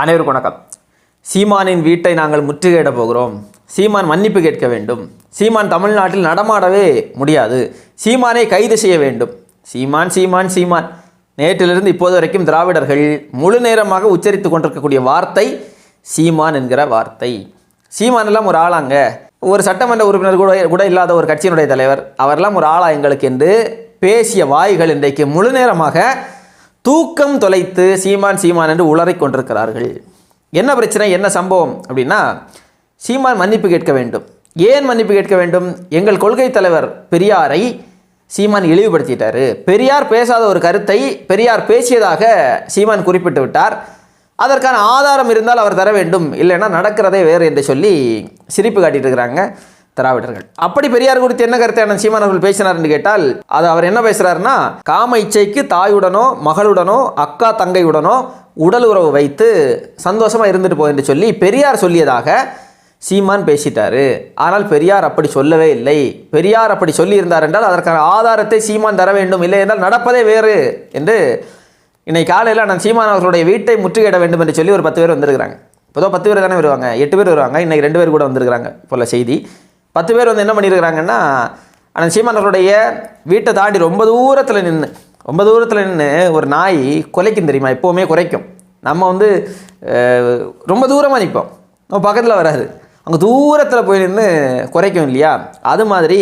அனைவருக்கும் வணக்கம். சீமானின் வீட்டை நாங்கள் முற்றுகையிட போகிறோம். சீமான் மன்னிப்பு கேட்க வேண்டும். சீமான் தமிழ்நாட்டில் நடமாடவே முடியாது. சீமானை கைது செய்ய வேண்டும். சீமான் சீமான் சீமான். நேற்றிலிருந்து இப்போது வரைக்கும் திராவிடர்கள் முழு நேரமாக உச்சரித்து கொண்டிருக்கக்கூடிய வார்த்தை சீமான் என்கிற வார்த்தை. சீமான் எல்லாம் ஒரு ஆளாங்க. ஒரு சட்டமன்ற உறுப்பினர் கூட கூட இல்லாத ஒரு கட்சியினுடைய தலைவர். அவரெல்லாம் ஒரு ஆளா எங்களுக்கு என்று பேசிய வாய்கள் இன்றைக்கு முழு நேரமாக தூக்கம் தொலைத்து சீமான் சீமான் என்று உளறிக் கொண்டிருக்கிறார்கள். என்ன பிரச்சனை? என்ன சம்பவம்? அப்படின்னா சீமான் மன்னிப்பு கேட்க வேண்டும். ஏன் மன்னிப்பு கேட்க வேண்டும்? எங்கள் கொள்கை தலைவர் பெரியாரை சீமான் இழிவுபடுத்திட்டாரு. பெரியார் பேசாத ஒரு கருத்தை பெரியார் பேசியதாக சீமான் குறிப்பிட்டு விட்டார். அதற்கான ஆதாரம் இருந்தால் அவர் தர வேண்டும். இல்லைன்னா நடக்கிறதே வேறு என்று சொல்லி சிரிப்பு காட்டிட்டு இருக்கிறாங்க. திராவிடர்கள். அப்படி பெரியார் குறித்து என்ன கருத்தை அண்ணன் சீமான் அவர்கள் பேசினார்னு கேட்டால் அது அவர் என்ன பேசுறாருன்னா காம இச்சைக்கு தாயுடனோ மகளுடனோ அக்கா தங்கையுடனோ உடல் உறவு வைத்து சந்தோஷமாக இருந்துட்டு போய் என்று சொல்லி பெரியார் சொல்லியதாக சீமான் பேசிட்டாரு. ஆனால் பெரியார் அப்படி சொல்லவே இல்லை. பெரியார் அப்படி சொல்லியிருந்தார் என்றால் அதற்கான ஆதாரத்தை சீமான் தர வேண்டும். இல்லை என்றால் நடப்பதே வேறு என்று இன்னைக்கு காலையில் நான் சீமான் அவர்களுடைய வீட்டை முற்றுகையிட வேண்டும் என்று சொல்லி ஒரு பத்து பேர் வந்திருக்கிறாங்க. பொதுவாக பத்து பேர் தானே வருவாங்க. எட்டு பேர் வருவாங்க. இன்னைக்கு ரெண்டு பேர் கூட வந்திருக்கிறாங்க போல செய்தி. பத்து பேர் வந்து என்ன பண்ணியிருக்கிறாங்கன்னா அந்த சீமான் வீட்டை தாண்டி ரொம்ப தூரத்தில் நின்று ரொம்ப தூரத்தில் நின்று ஒரு நாய் குலைக்கும் தெரியுமா? எப்போவுமே குறைக்கும். நம்ம வந்து ரொம்ப தூரமாக நிற்போம் நம்ம பக்கத்தில் வராது. அங்கே தூரத்தில் போய் நின்று குறைக்கும் இல்லையா? அது மாதிரி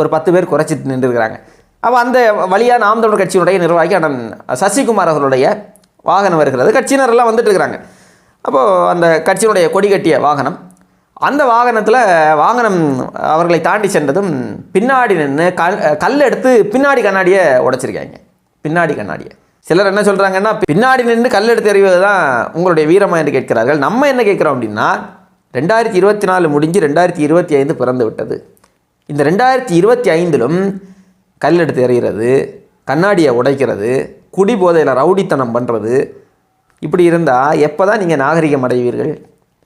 ஒரு பத்து பேர் குறைச்சிட்டு நின்றுருக்கிறாங்க. அப்போ அந்த வழியாக நாம் தமிழர் கட்சியினுடைய நிர்வாகி அண்ணன் சசிகுமார் அவர்களுடைய வாகனம் வருகிறது. கட்சியினரெல்லாம் வந்துட்டு இருக்கிறாங்க. அப்போது அந்த கட்சியினுடைய கொடி கட்டிய வாகனம் அந்த வாகனத்தில் வாகனம் அவர்களை தாண்டி சென்றதும் பின்னாடி நின்று கல் கல் எடுத்து பின்னாடி கண்ணாடியை உடைச்சிருக்காங்க. பின்னாடி கண்ணாடியை. சிலர் என்ன சொல்கிறாங்கன்னா பின்னாடி நின்று கல் எடுத்து எறிவது தான் உங்களுடைய வீரமாக என்று கேட்கிறார்கள். நம்ம என்ன கேட்குறோம் அப்படின்னா ரெண்டாயிரத்தி இருபத்தி நாலு முடிஞ்சு ரெண்டாயிரத்தி இருபத்தி ஐந்து பிறந்து விட்டது. இந்த ரெண்டாயிரத்தி இருபத்தி ஐந்திலும் கல் எடுத்து எறிகிறது கண்ணாடியை உடைக்கிறது குடி போதையில் ரவுடித்தனம் பண்ணுறது இப்படி இருந்தால் எப்போ தான் நீங்கள் நாகரிகம் அடைவீர்கள்?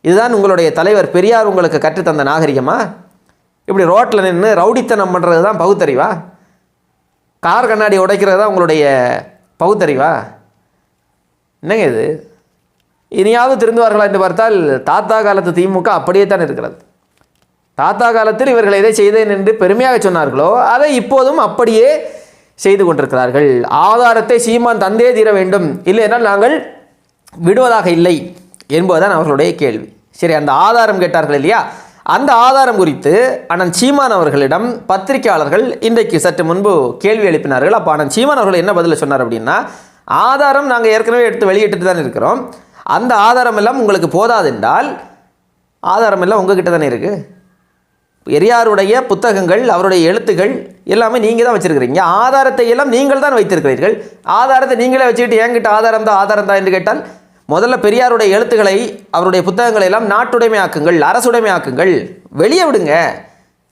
இதுதான் உங்களுடைய தலைவர் பெரியார் உங்களுக்கு கற்றுத்தந்த நாகரிகமா? இப்படி ரோட்டில் நின்று ரவுடித்தனம் பண்ணுறது தான் பகுத்தறிவா? கார் கண்ணாடி உடைக்கிறது தான் உங்களுடைய பகுத்தறிவா? என்னங்க இது? இனியாவது திருந்துவார்களா என்று பார்த்தால் தாத்தா காலத்து திமுக அப்படியே தான் இருக்கிறது. தாத்தா காலத்தில் இவர்கள் எதை செய்தேன் என்று பெருமையாக சொன்னார்களோ அதை இப்போதும் அப்படியே செய்து கொண்டிருக்கிறார்கள். ஆதாரத்தை சீமான் தந்தே தீர வேண்டும். இல்லை என்றால் நாங்கள் விடுவதாக இல்லை. என்பதுதான் அவர்களுடைய கேள்வி. சரி அந்த ஆதாரம் கேட்டார்கள் இல்லையா? அந்த ஆதாரம் குறித்து அண்ணன் சீமான் அவர்களிடம் பத்திரிகையாளர்கள் இன்றைக்கு சற்று முன்பு கேள்வி எழுப்பினார்கள். அப்போ அண்ணன் சீமான் அவர்கள் என்ன பதில் சொன்னார் அப்படின்னா ஆதாரம் நாங்கள் ஏற்கனவே எடுத்து வெளியிட்டு தான் இருக்கிறோம். அந்த ஆதாரம் எல்லாம் உங்களுக்கு போதாதென்றால் ஆதாரம் எல்லாம் உங்ககிட்ட தானே இருக்குது பெரியாருடைய புத்தகங்கள் அவருடைய எழுத்துக்கள் எல்லாமே நீங்கள் தான் வச்சுருக்கிறீங்க. ஆதாரத்தை எல்லாம் நீங்கள் தான் வைத்திருக்கிறீர்கள். ஆதாரத்தை நீங்களே வச்சுக்கிட்டு என்கிட்ட ஆதாரம் தான் ஆதாரம் தான் என்று கேட்டால் முதல்ல பெரியாருடைய எழுத்துக்களை அவருடைய புத்தகங்களை எல்லாம் நாட்டுடைமையாக்குங்கள் அரசுடைமையாக்குங்கள். வெளியே விடுங்க.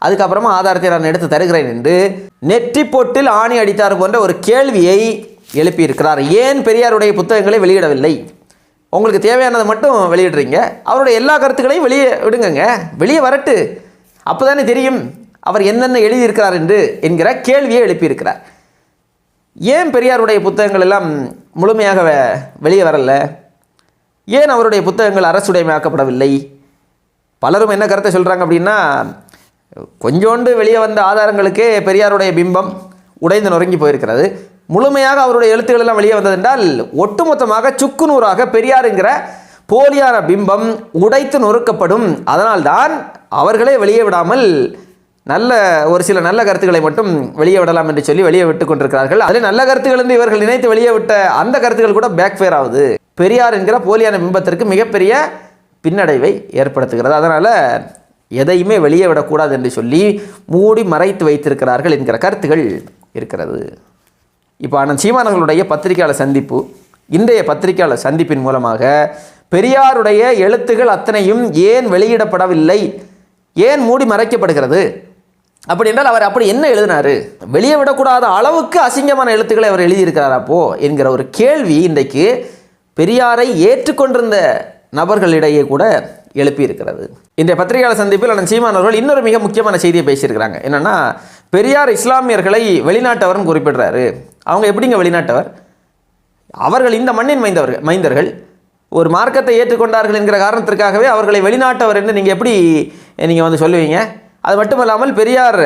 அதுக்கப்புறமா ஆதாரத்தை நான் எடுத்து தருகிறேன் என்று நெற்றி போட்டில் ஆணி அடித்தார் போன்ற ஒரு கேள்வியை எழுப்பியிருக்கிறார். ஏன் பெரியாருடைய புத்தகங்களை வெளியிடவில்லை? உங்களுக்கு தேவையானதை மட்டும் வெளியிடுறீங்க. அவருடைய எல்லா கருத்துக்களையும் வெளியே விடுங்கங்க. வெளியே வரட்டு. அப்போதானே தெரியும் அவர் என்னென்ன எழுதியிருக்கிறார் என்று என்கிற கேள்வியை எழுப்பியிருக்கிறார். ஏன் பெரியாருடைய புத்தகங்கள் எல்லாம் முழுமையாக வெளியே வரலை? ஏன் அவருடைய புத்தகங்கள் அரசுடைமையாக்கப்படவில்லை? பலரும் என்ன கருத்தை சொல்கிறாங்க அப்படின்னா கொஞ்சோண்டு வெளியே வந்த ஆதாரங்களுக்கே பெரியாருடைய பிம்பம் உடைந்து நொறுங்கி போயிருக்கிறது. முழுமையாக அவருடைய எழுத்துக்கள் எல்லாம் வெளியே வந்ததென்றால் ஒட்டுமொத்தமாக சுக்குநூறாக பெரியாருங்கிற போலியான பிம்பம் உடைத்து நொறுக்கப்படும். அதனால்தான் அவர்களே வெளியே விடாமல் நல்ல ஒரு சில நல்ல கருத்துக்களை மட்டும் வெளியே விடலாம் என்று சொல்லி வெளியே விட்டு கொண்டிருக்கிறார்கள். அதில் நல்ல கருத்துக்கள் என்று இவர்கள் நினைத்து வெளியே விட்ட அந்த கருத்துக்கள் கூட பேக்ஃபேர் ஆகுது. பெரியார் என்கிற போலியான பிம்பத்திற்கு மிகப்பெரிய பின்னடைவை ஏற்படுத்துகிறது. அதனால் எதையுமே வெளியே விடக்கூடாது என்று சொல்லி மூடி மறைத்து வைத்திருக்கிறார்கள் என்கிற கருத்துகள் இருக்கிறது. இப்போ அண்ணன் சீமானங்களுடைய பத்திரிகையாளர் சந்திப்பு இன்றைய பத்திரிகையாளர் சந்திப்பின் மூலமாக பெரியாருடைய எழுத்துகள் அத்தனையும் ஏன் வெளியிடப்படவில்லை ஏன் மூடி மறைக்கப்படுகிறது அப்படி என்றால் அவர் அப்படி என்ன எழுதினாரு? வெளியே விடக்கூடாத அளவுக்கு அசிங்கமான எழுத்துக்களை அவர் எழுதியிருக்கிறார் அப்போ? என்கிற ஒரு கேள்வி இன்றைக்கு பெரியாரை ஏற்றுக்கொண்டிருந்த நபர்களிடையே கூட எழுப்பியிருக்கிறது. இன்றைய பத்திரிகையாளர் சந்திப்பில் அண்ணன் சீமான் அவர்கள் இன்னொரு மிக முக்கியமான செய்தியை பேசியிருக்கிறாங்க. என்னென்னா பெரியார் இஸ்லாமியர்களை வெளிநாட்டவர்னு குறிப்பிடுறாரு. அவங்க எப்படிங்க வெளிநாட்டவர்? அவர்கள் இந்த மண்ணின் மைந்தவர்கள் மைந்தர்கள். ஒரு மார்க்கத்தை ஏற்றுக்கொண்டார்கள் என்கிற காரணத்திற்காகவே அவர்களை வெளிநாட்டவர் என்று நீங்கள் எப்படி நீங்கள் வந்து சொல்லுவீங்க? அது மட்டுமல்லாமல் பெரியார்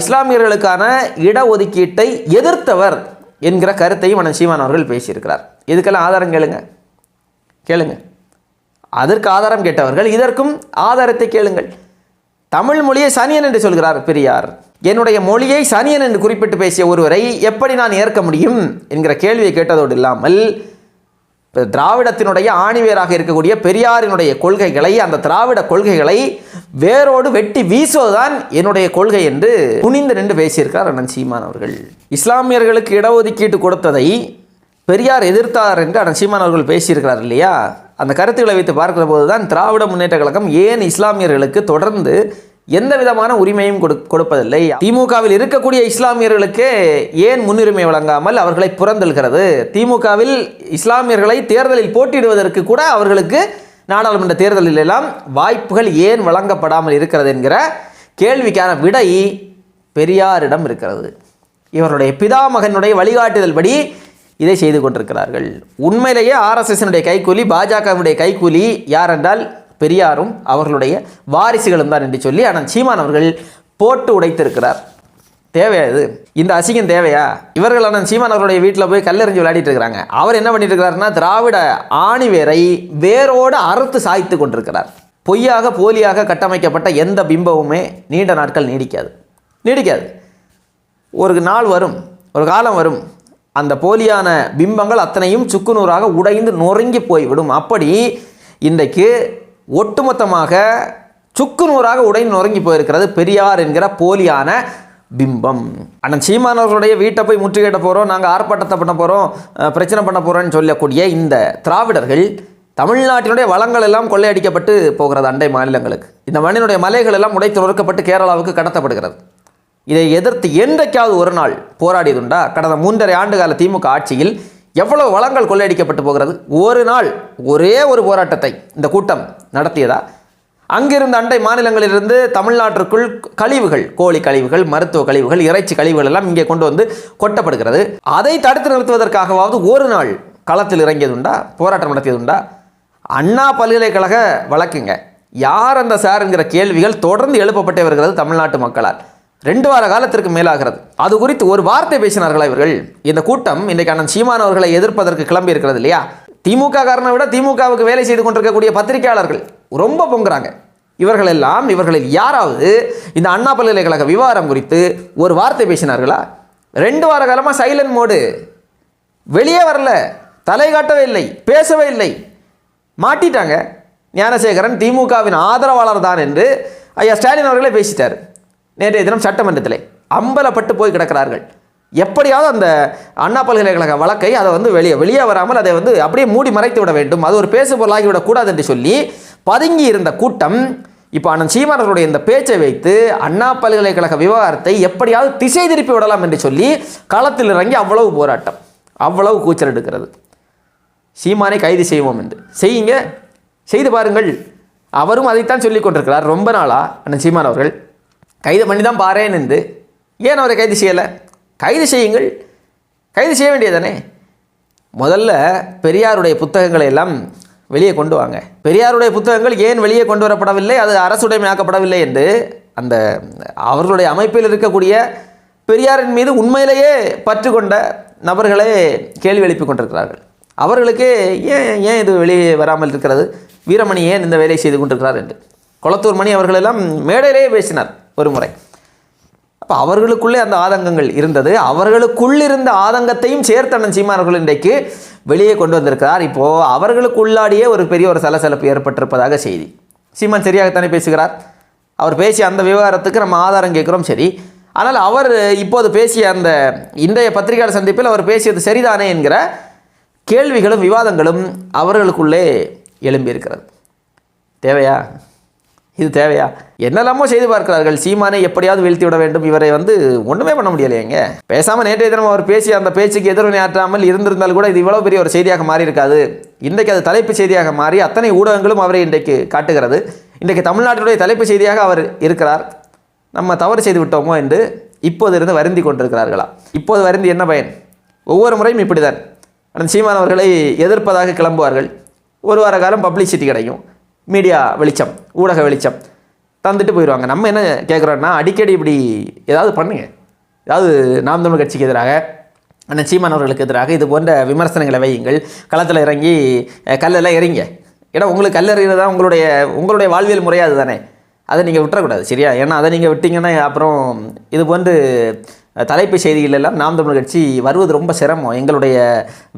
இஸ்லாமியர்களுக்கான இடஒதுக்கீட்டை எதிர்த்தவர் என்கிற கருத்தையும் அண்ணன் சீமான் அவர்கள் பேசியிருக்கிறார். இதுக்கெல்லாம் ஆதாரம் கேளுங்க. கேளுங்க. அதற்கு ஆதாரம் கேட்டவர்கள் இதற்கும் ஆதாரத்தை கேளுங்கள். தமிழ் மொழியை சனியன் என்று சொல்கிறார் பெரியார். என்னுடைய மொழியை சனியன் என்று குறிப்பிட்டு பேசிய ஒருவரை எப்படி நான் ஏற்க முடியும் என்கிற கேள்வியை கேட்டதோடு இல்லாமல் திராவிடத்தினுடைய ஆணிவேராக இருக்கக்கூடிய பெரியாரினுடைய கொள்கைகளை அந்த திராவிட கொள்கைகளை வேரோடு வெட்டி வீசுவதுதான் என்னுடைய கொள்கை என்று குனிந்து நின்று பேசியிருக்கார் அண்ணன் சீமான் அவர்கள். இஸ்லாமியர்களுக்கு இடஒதுக்கீட்டு கொடுத்ததை பெரியார் எதிர்த்தார் என்று அண்ணன் சீமான் அவர்கள் பேசியிருக்கிறார் இல்லையா? அந்த கருத்துக்களை வைத்து பார்க்கிற போது தான் திராவிட முன்னேற்ற கழகம் ஏன் இஸ்லாமியர்களுக்கு தொடர்ந்து எந்த விதமான உரிமையும் கொடு கொடுப்பதில்லை? திமுகவில் இருக்கக்கூடிய இஸ்லாமியர்களுக்கு ஏன் முன்னுரிமை வழங்காமல் அவர்களை புறந்தல்கிறது திமுகவில் இஸ்லாமியர்களை தேர்தலில் போட்டியிடுவதற்கு கூட அவர்களுக்கு நாடாளுமன்ற தேர்தலில் எல்லாம் வாய்ப்புகள் ஏன் வழங்கப்படாமல் இருக்கிறது என்கிற கேள்விக்கான விடை பெரியாரிடம் இருக்கிறது. இவருடைய பிதாமகனுடைய வழிகாட்டுதல் படி இதை செய்து கொண்டிருக்கிறார்கள். உண்மையிலேயே ஆர்எஸ்எஸ்னுடைய கைக்கூலி பாஜகவினுடைய கைக்கூலி யார் என்றால் பெரியாரும் அவர்களுடைய வாரிசுகளும் தான் என்று சொல்லி ஆனால் சீமான் அவர்கள் போட்டு உடைத்திருக்கிறார். தேவையா இது? இந்த அசிங்கம் தேவையா? இவர்கள் அண்ணன் சீமான் அவருடைய வீட்டில் போய் கல்லெறிஞ்சு விளையாடிட்டு இருக்கிறாங்க. அவர் என்ன பண்ணிட்டு இருக்கிறாருன்னா திராவிட ஆணிவேரை வேரோடு அறுத்து சாய்த்து கொண்டிருக்கிறார். பொய்யாக போலியாக கட்டமைக்கப்பட்ட எந்த பிம்பமுமே நீண்ட நாட்கள் நீடிக்காது. நீடிக்காது. ஒரு நாள் வரும் ஒரு காலம் வரும் அந்த போலியான பிம்பங்கள் அத்தனையும் சுக்குநூறாக உடைந்து நொறுங்கி போய்விடும். அப்படி இன்றைக்கு ஒட்டுமொத்தமாக சுக்குநூறாக உடைந்து நொறுங்கி போயிருக்கிறது பெரியார் என்கிற போலியான பிம்பம். அண்ணன் சீமானவர்களுடைய வீட்டை போய் முற்றுகையிட போகிறோம் நாங்கள் ஆர்ப்பாட்டத்தை பண்ண போகிறோம் பிரச்சனை பண்ண போகிறோம்னு சொல்லக்கூடிய இந்த திராவிடர்கள் தமிழ்நாட்டினுடைய வளங்கள் எல்லாம் கொள்ளையடிக்கப்பட்டு போகிறது அண்டை மாநிலங்களுக்கு. இந்த மண்ணினுடைய மலைகள் எல்லாம் உடைத்து நொறுக்கப்பட்டு கேரளாவுக்கு கடத்தப்படுகிறது. இதை எதிர்த்து என்றைக்காவது ஒரு நாள் போராடியதுண்டா? கடந்த மூன்றரை ஆண்டு கால திமுக ஆட்சியில் எவ்வளவு வளங்கள் கொள்ளையடிக்கப்பட்டு போகிறது? ஒரு நாள் ஒரே ஒரு போராட்டத்தை இந்த கூட்டம் நடத்தியதா? அங்கிருந்த அண்டை மாநிலங்களிலிருந்து தமிழ்நாட்டிற்குள் கழிவுகள் கோழி கழிவுகள் மருத்துவ கழிவுகள் இறைச்சி கழிவுகள் எல்லாம் இங்கே கொண்டு வந்து கொட்டப்படுகிறது. அதை தடுத்து நிறுத்துவதற்காகவாவது ஒரு நாள் களத்தில் இறங்கியதுண்டா? போராட்டம் நடத்தியதுண்டா? அண்ணா பல்கலைக்கழக வழக்குங்க. யார் அந்த சார் என்கிற கேள்விகள் தொடர்ந்து எழுப்பப்பட்டே வருகிறது தமிழ்நாட்டு மக்களால். ரெண்டு வார காலத்திற்கு மேலாகிறது. அது குறித்து ஒரு வார்த்தை பேசினார்களா இவர்கள்? இந்த கூட்டம் இன்றைக்கு அண்ணன் சீமான் அவர்களை எதிர்ப்பதற்கு கிளம்பி இருக்கிறது இல்லையா? திமுக காரனை விட திமுகவுக்கு வேலை செய்து கொண்டிருக்கக்கூடிய பத்திரிகையாளர்கள் ரொம்ப பொங்குறாங்க. இவர்கள் எல்லாம் இவர்களில் யாராவது இந்த அண்ணா பல்கலைக்கழக விவகாரம் குறித்து ஒரு வார்த்தை பேசினார்களா? ரெண்டு வார காலமாக சைலண்ட் மோடு வெளியே வரல. தலை காட்டவே இல்லை. பேசவே இல்லை. மாட்டிட்டாங்க. ஞானசேகரன் திமுகவின் ஆதரவாளர் தான் என்று ஐயா ஸ்டாலின் அவர்களே பேசிட்டார். நேற்றைய தினம் சட்டமன்றத்தில் அம்பலப்பட்டு போய் கிடக்கிறார்கள். எப்படியாவது அந்த அண்ணா பல்கலைக்கழக வழக்கை அதை வந்து வெளியே வெளியே வராமல் அதை வந்து அப்படியே மூடி மறைத்து விட வேண்டும். அது ஒரு பேசு பொருளாகி விடக்கூடாது என்று சொல்லி பதுங்கி இருந்த கூட்டம் இப்போ அண்ணன் சீமானவர்களுடைய இந்த பேச்சை வைத்து அண்ணா பல்கலைக்கழக விவகாரத்தை எப்படியாவது திசை திருப்பி விடலாம் என்று சொல்லி களத்தில் இறங்கி அவ்வளவு போராட்டம் அவ்வளவு கூச்சல் எடுக்கிறது. சீமானை கைது செய்வோம் என்று. செய்யுங்க செய்து பாருங்கள். அவரும் அதைத்தான் சொல்லிக் கொண்டிருக்கிறார். ரொம்ப நாளா அண்ணன் சீமான் அவர்கள் கைது பண்ணி தான் பாரேன் என்று. ஏன் அவரை கைது செய்யலை? கைது செய்யுங்கள். கைது செய்ய வேண்டியதானே முதல்ல பெரியாருடைய புத்தகங்களை எல்லாம் வெளியே கொண்டு வாங்க. பெரியாருடைய புத்தகங்கள் ஏன் வெளியே கொண்டு வரப்படவில்லை? அது அரசுடைமையாக்கப்படவில்லை என்று அந்த அவர்களுடைய அமைப்பில் இருக்கக்கூடிய பெரியாரின் மீது உண்மையிலேயே பற்று கொண்ட நபர்களே கேள்வி எழுப்பி கொண்டிருக்கிறார்கள். அவர்களுக்கு ஏன் ஏன் இது வெளியே வராமல் இருக்கிறது? வீரமணி ஏன் இந்த வேலையை செய்து கொண்டிருக்கிறார் என்று? கொளத்தூர் மணி அவர்களெல்லாம் மேடையிலேயே பேசினார் ஒரு முறை. அப்போ அவர்களுக்குள்ளே அந்த ஆதங்கங்கள் இருந்தது. அவர்களுக்குள் இருந்த ஆதங்கத்தையும் சேர்த்தண்ணன் சீமானவர்கள் இன்றைக்கு வெளியே கொண்டு வந்திருக்கிறார். இப்போது அவர்களுக்குள்ளாடியே ஒரு பெரிய ஒரு சலசலப்பு ஏற்பட்டிருப்பதாக செய்தி. சீமான் சரியாகத்தானே பேசுகிறார்? அவர் பேசிய அந்த விவகாரத்துக்கு நம்ம ஆதாரம் கேட்குறோம் சரி. ஆனால் அவர் இப்போது பேசிய அந்த இன்றைய பத்திரிகையாளர் சந்திப்பில் அவர் பேசியது சரிதானே என்கிற கேள்விகளும் விவாதங்களும் அவர்களுக்குள்ளே எழும்பியிருக்கிறது. தேவையா? இது தேவையா? என்னெல்லாமோ செய்து பார்க்கிறார்கள். சீமானை எப்படியாவது வீழ்த்தி விட வேண்டும். இவரை வந்து ஒன்றுமே பண்ண முடியலையேங்க பேசாமல் நேற்றைய தினம் அவர் பேசி அந்த பேச்சுக்கு எதிர்வினையாற்றாமல் இருந்திருந்தால் கூட இது இவ்வளோ பெரிய ஒரு செய்தியாக மாறி இருக்காது இன்றைக்கு அது தலைப்பு செய்தியாக மாறி அத்தனை ஊடகங்களும் அவரை இன்றைக்கு காட்டுகிறது. இன்றைக்கு தமிழ்நாட்டினுடைய தலைப்பு செய்தியாக அவர் இருக்கிறார். நம்ம தவறு செய்து விட்டோமோ என்று இப்போது இருந்து வருந்தி கொண்டிருக்கிறார்களா? இப்போது வருந்தி என்ன பயன்? ஒவ்வொரு முறையும் இப்படிதான் தான் சீமானவர்களை எதிர்ப்பதாக கிளம்புவார்கள். ஒரு வார காலம் பப்ளிசிட்டி கிடைக்கும். மீடியா வெளிச்சம் ஊடக வெளிச்சம் தந்துட்டு போயிடுவாங்க. நம்ம என்ன கேட்குறோன்னா அடிக்கடி இப்படி ஏதாவது பண்ணுங்க. ஏதாவது நாம் தமிழ் கட்சிக்கு எதிராக அண்ணன் சீமான் அவர்களுக்கு எதிராக இது போன்ற விமர்சனங்களை வையுங்கள். களத்தில் இறங்கி கல்லெல்லாம் இறங்க ஏன்னா உங்களுக்கு கல் எறிகிறது தான் உங்களுடைய உங்களுடைய வாழ்வியல் முறையாக அதுதானே. அதை நீங்கள் விட்டுறக்கூடாது சரியா? ஏன்னா அதை நீங்கள் விட்டிங்கன்னா அப்புறம் இது போன்று தலைப்பு செய்திகளெல்லாம் நாம் தமிழ் கட்சி வருவது ரொம்ப சிரமம். எங்களுடைய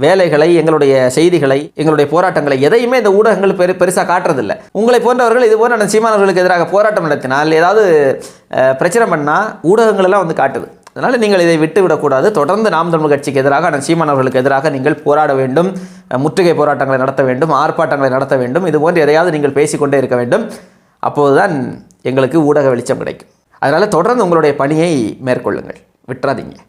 வேலைகளை எங்களுடைய செய்திகளை எங்களுடைய போராட்டங்களை எதையுமே இந்த ஊடகங்கள் பெரு பெருசாக காட்டுறதில்ல. உங்களை போன்றவர்கள் இது போன்ற சீமானவர்களுக்கு எதிராக போராட்டம் நடத்தினால் ஏதாவது பிரச்சனை பண்ணால் ஊடகங்களெல்லாம் வந்து காட்டுது. அதனால் நீங்கள் இதை விட்டு விடக்கூடாது. தொடர்ந்து நாம் தமிழ் கட்சிக்கு எதிராக அண்ணன் சீமானவர்களுக்கு எதிராக நீங்கள் போராட வேண்டும். முற்றுகை போராட்டங்களை நடத்த வேண்டும். ஆர்ப்பாட்டங்களை நடத்த வேண்டும். இது போன்று எதையாவது நீங்கள் பேசிக்கொண்டே இருக்க வேண்டும். அப்போதுதான் எங்களுக்கு ஊடக வெளிச்சம் கிடைக்கும். அதனால் தொடர்ந்து உங்களுடைய பணியை மேற்கொள்ளுங்கள். விட்டுறாதீங்க.